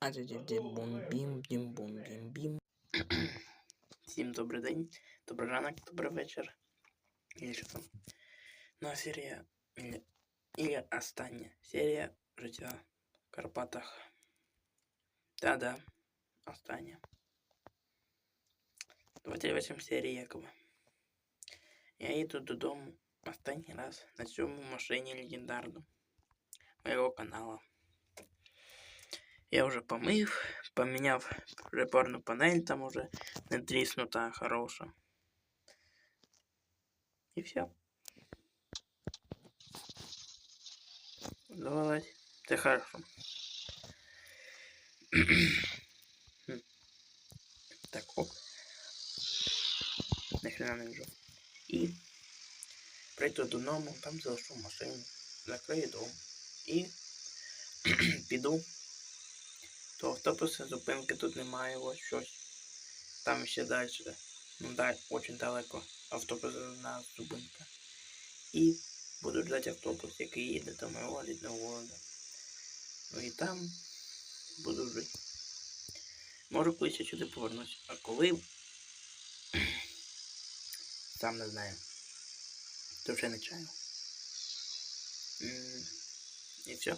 А бум бім бім бум бім бім. Всім добрий день, добрий ранок, добрий вечір. І що там? Нова серія. Или, или остання серія життя в Карпатах. Да-да, остання. 28 серії якоби. Я їду додому останній раз на цьому машині легендарну моєго канала. Я вже помив, поміняв приборну панель, там уже не тріснута, хороша. І все. Давай, це хорошо. Так, оп. Нахрена не вижу. І прийду додому, там залишу машину, закрию дом. І піду автобуси зупинки тут немає, ось щось. Там ще далі. Ну да, очень далеко. Автобус на зупинка. І буду ждати автобус, який їде до моєго рідного города. Ну і там буду жити. Може колись сюди повернусь. А коли сам не знаю. То вже не чаю. І все.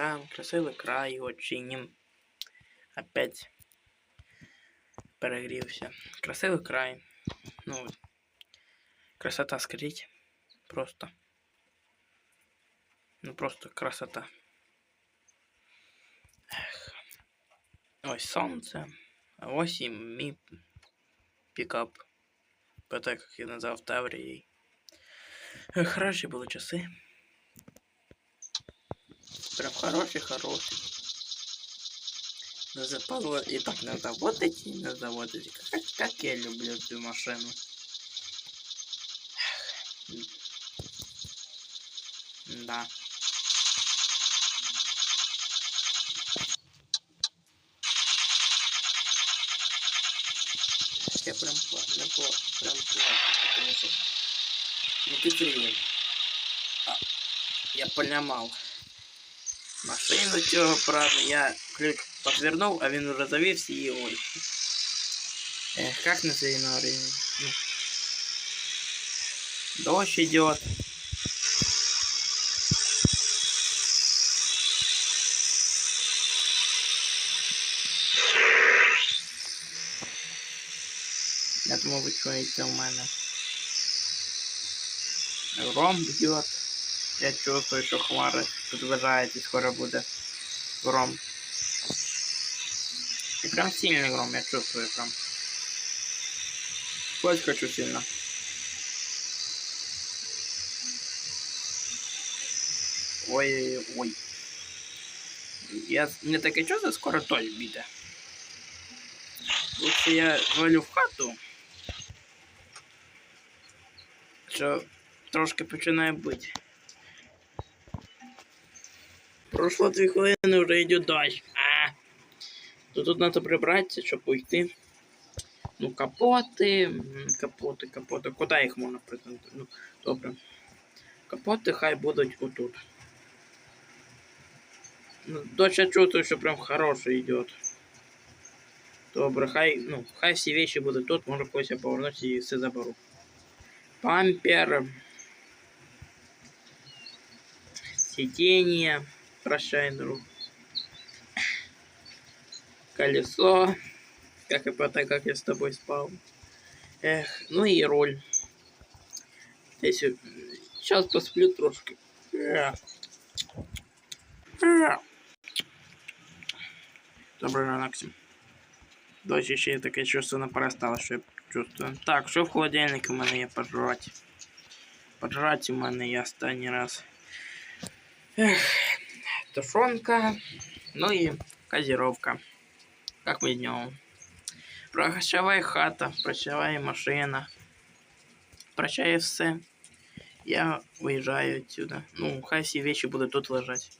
Да, красивый край очень. Опять перегрівся. Красивий край. Ну, красота скажіть. Просто. Ну просто красота. Ех. Ось сонце. А ось і мій пікап. По так, як я назвав Таврією. Ех, Хороші були часи. Прям хороші, хороші. Не запало і так не заводить, і не заводить. Как, как я люблю цю машину. Ех. Да. Я прям пла- не пла- прям плачу, потому что не підтримую. А, я полямав. Машину цього, правда, я ключ подвернув, а він уже завівся і ой. Эх, как на цей норі? Ну. Дождь идет. Я думаю, ви чуєте у мене. Гром б'є. Я чувствую, що хмари приближають і скоро буде гром. И прям сильный гром, я чувствую прям. Хоть хочу сильно. Ой-ой-ой. Я... Мне таке чувство, скоро той біде. Лучше я звалю в хату. Що трошки починає бути. Прошло дві хвилини, вже йде дощ. А. То тут треба прибратися, щоб уйти. Ну, капоти, м, капоти, капоти. Куди їх можна презентувати? Ну, добре. Капоти хай будуть отут. Ну, дощ я чувствую, що прям хороший йде. Добре, хай, ну, хай всі вещи будуть тут, може когось я повернусь і все заберу. Пампер. Сиденье. Прощай, друг. Колесо. Как и потом, как я с тобой спал. Эх, ну и роль. Здесь сейчас посплю трошки. Эх. Эх. Добрий ранок всім. Дощ ще є таке чувство не перестало, що я чувствую. Так, що в холодильнику у мене є пожрати? Пожрати у мене є останній раз. Ех, тушонка, ну і газировка. Как ми днем. Прощавай хата, прощавай машина. Прощай все. Я виїжджаю отсюда. Ну, хай всі вещи будуть тут лежать.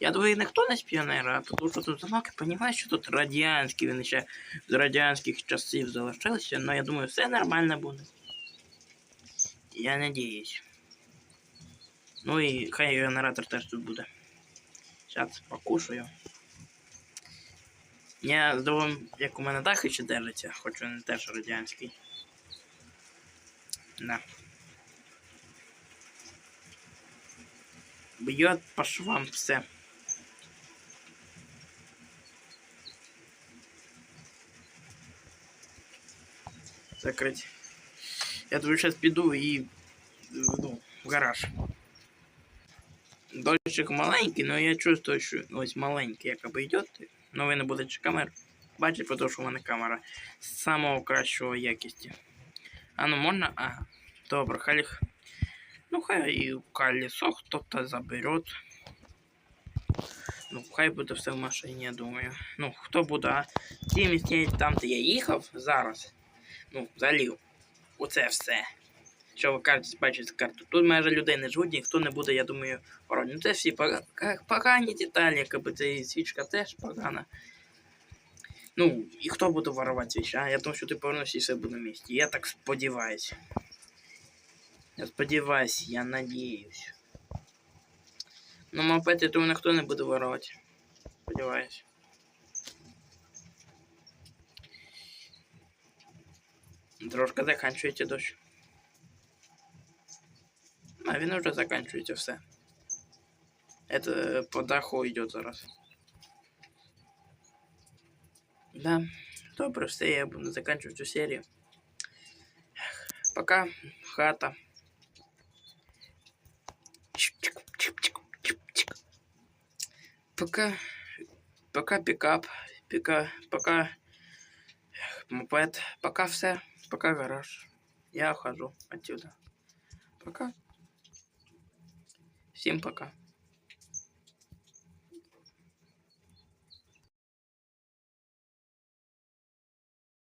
Я думаю, ніхто не з піонера, тому що тут замок, розумію, що тут радянські, він ще з радянських часів залишилися, але я думаю, все нормально буде. Я надіюсь. Ну і хай генератор теж тут буде. Зараз покушаю. Я здивую, як у мене дах ще держиться, хоч він теж радянський. Да. Бьет по швам все. Закрыть. Я думаю, сейчас піду і ну, в гараж. Дощик маленький, но я чувствую, що ось маленький якоби йде. Ну ви не будете камер. Бачите, тому що в мене камера самого кращого якості. А ну можна? Ага. Добре, хай. Ну хай і колесо хто-то заберет. Ну, хай буде все в машині, я думаю. Ну, хто буде? Ті місця там, де я їхав зараз. Ну, залів. Оце все. Що ви кажете, бачите карту. Тут майже людей не живуть, ніхто не буде, я думаю, воронити. Ну, це всі погані деталі, якби ця свічка теж погана. Ну, і хто буде воровати вещи, а? Я думаю, що ти повернешся і все буде на місці. Я так сподіваюся. Я сподіваюся, я надіюсь. Ну, мопед, я думаю, ніхто не буде воровати. Сподіваюся. Трошки заканчується дощ. А він уже заканчується все. Это по даху идет зараз. Да, добре, все, я буду заканчивать цю серію. Пока, хата. Чик-чик, чик-чик, чик-чик. Пока, пока пикап, пика, пока мопед, пока все, пока гараж. Я ухожу отсюда. Пока. Всем пока.